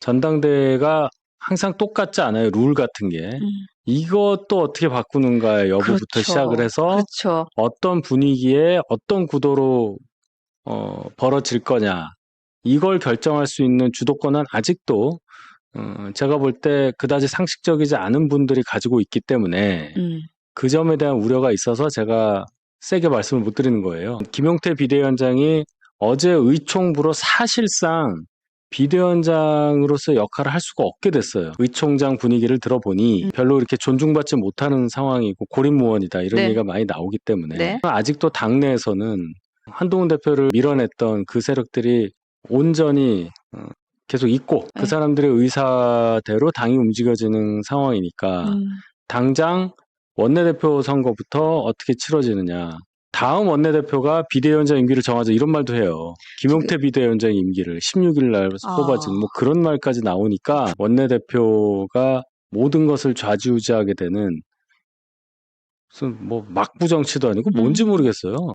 전당대회가 항상 똑같지 않아요. 룰 같은 게. 음, 이것도 어떻게 바꾸는가의 여부부터 그렇죠. 시작을 해서 그렇죠. 어떤 분위기에 어떤 구도로 어, 벌어질 거냐 이걸 결정할 수 있는 주도권은 아직도 어, 제가 볼 때 그다지 상식적이지 않은 분들이 가지고 있기 때문에 음, 그 점에 대한 우려가 있어서 제가 세게 말씀을 못 드리는 거예요. 김용태 비대위원장이 어제 의총부로 사실상 비대위원장으로서 역할을 할 수가 없게 됐어요. 의총장 분위기를 들어보니 음. 별로 이렇게 존중받지 못하는 상황이고 고립무원이다 이런 네. 얘기가 많이 나오기 때문에 네. 아직도 당내에서는 한동훈 대표를 밀어냈던 그 세력들이 온전히 어, 계속 있고 네. 그 사람들의 의사대로 당이 움직여지는 상황이니까 음, 당장 원내대표 선거부터 어떻게 치러지느냐. 다음 원내대표가 비대위원장 임기를 정하자 이런 말도 해요. 김용태 비대위원장 임기를 16일 날 아. 뽑아지는 뭐 그런 말까지 나오니까 원내대표가 모든 것을 좌지우지하게 되는 무슨 뭐 막부 정치도 아니고 뭔지 음. 모르겠어요.